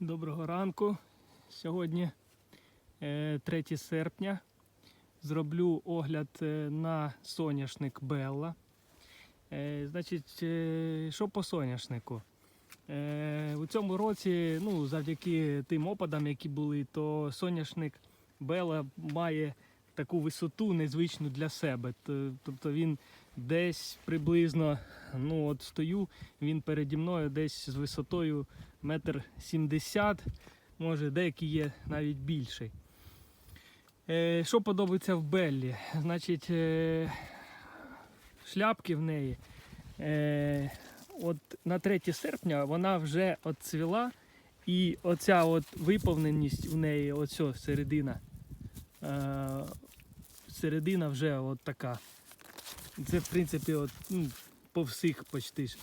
Доброго ранку. Сьогодні е, 3 серпня. Зроблю огляд е, на соняшник Белла. Е, Значить, е, що по соняшнику? Е, У цьому році, ну, завдяки тим опадам, які були, то соняшник Белла має таку висоту незвичну для себе. Тобто він десь приблизно, ну от стою, він переді мною десь з висотою метр сімдесят, може деякі є навіть більший. Е, що подобається в Беллі? Значить, е, шляпки в неї. Е, от на 3 серпня вона вже отцвіла, і оця от виповненість в неї, оця середина. Е, середина вже от така. Це в принципі от, ну, по всіх почти ж.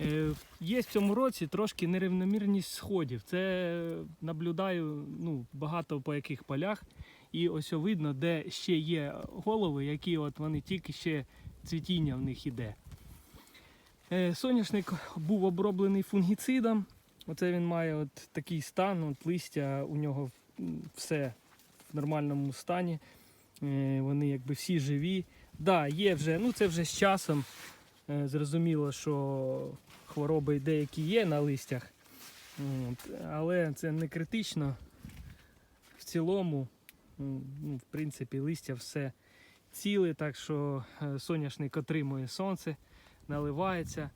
Е, Є в цьому році трошки нерівномірність сходів. Це наблюдаю ну, багато по яких полях. І ось видно, де ще є голови, які от вони тільки ще цвітіння в них іде. Е, Соняшник був оброблений фунгіцидом. Оце він має от такий стан, от листя у нього все в нормальному стані. Е, Вони якби всі живі. Да, є вже, ну це вже з часом. Е, Зрозуміло, що хвороби деякі є на листях, але це не критично. В цілому, ну, в принципі, листя все ціле, так що е, соняшник отримує сонце, наливається.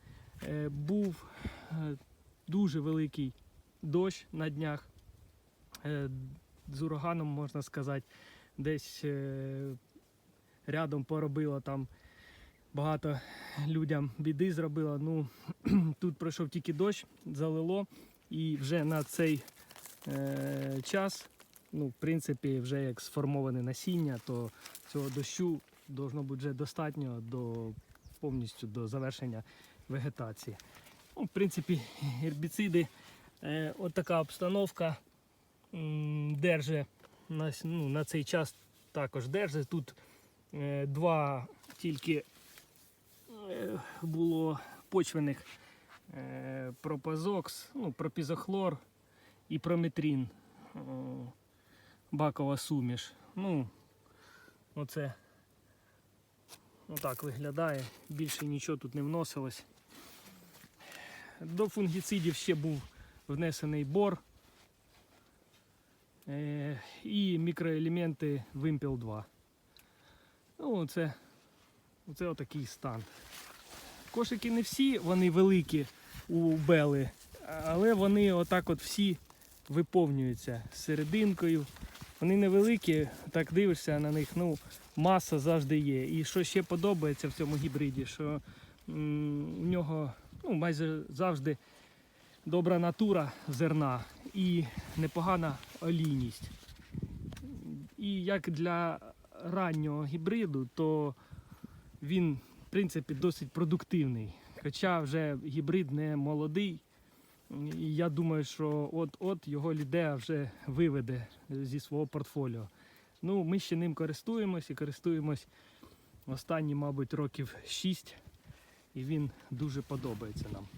Був дуже великий дощ на днях. З ураганом, можна сказати, десь е, рядом поробило там багато людям біди зробило. Ну, тут пройшов тільки дощ, залило, і вже на цей е, час, ну, в принципі, вже як сформоване насіння, то цього дощу должно бути вже достатньо до повністю до завершення вегетації. Ну, в принципі, гербіциди, е, от така обстановка держить на, ну, на цей час також держить. Тут е, два тільки е, було почвених е, пропазокс, ну, пропізохлор і прометрін. е, Бакова суміш. Ну, оце отак виглядає. Більше нічого тут не вносилось. До фунгіцидів ще був внесений бор і мікроелементи Вимпел 2. Ну, це, це отакий стан. Кошики не всі, вони великі у Бели, але вони отак от всі виповнюються серединкою. Вони невеликі, так дивишся на них, ну, маса завжди є. І що ще подобається в цьому гібриді, що у нього ну, майже завжди добра натура зерна і непогана олійність. І як для раннього гібриду, то він, в принципі, досить продуктивний. Хоча вже гібрид не молодий. І я думаю, що от-от його лідея вже виведе зі свого портфоліо. Ну, ми ще ним користуємось і користуємось останні, мабуть, років 6, і він дуже подобається нам.